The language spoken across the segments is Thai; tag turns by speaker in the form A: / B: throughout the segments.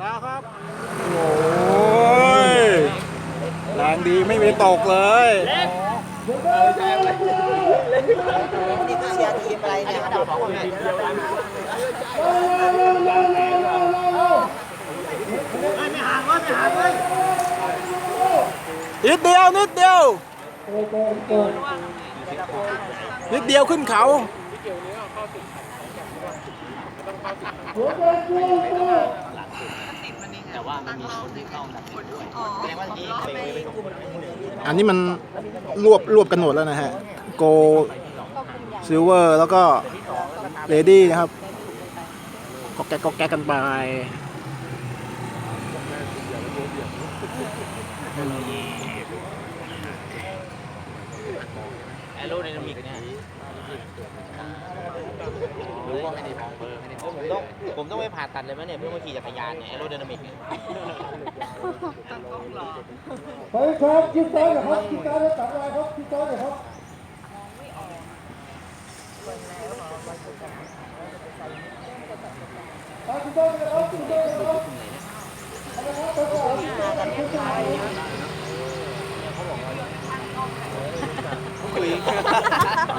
A: แล้วครับ โอ้ยแรงดีไม่มีตกเลย
B: นี่คือเชียร์ทีมอะไรเนี่ยอันดับสองเนี่ย
A: นิดเดียวนิดเดียว นิดเดียวขึ้นเขา
B: แต่ว่ามันมีคนที่เข้าดับด้วยแสดงว่าที่ไปกลุ่ม
A: อันนี้มันรวบรวบกันหมดแล้วนะฮะ โกซิลเวอร์แล้วก็เลดี้นะครับก็แก๊กก็แก๊กกันไป
B: แอโรไดนามิกเนี่ยรู้ว่า ไม่ได้มองเบอร์ไม่ได้มองผมต้องผมต้องไปผ่าตัดเลยไหมเนี่ยเพื่อมาขี่จักรยานเนี่ยแอโรไดนามิกเนี่ย
C: ไปครับคิดซ้ายหน่อยครับคิดซ้ายแล้วตัดอะไรครับคิดซ้ายหน่อยครับอะคิดซ้ายหน่อยครับคิดซ้ายหน่อยครับเอาละครับไปก่อนคิดซ้ายหน่อยคิดซ้ายหน่อย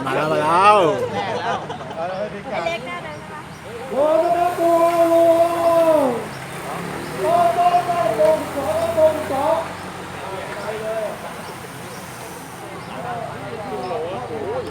A: มาแล้วมาแล้ว
C: รอนะครับตัว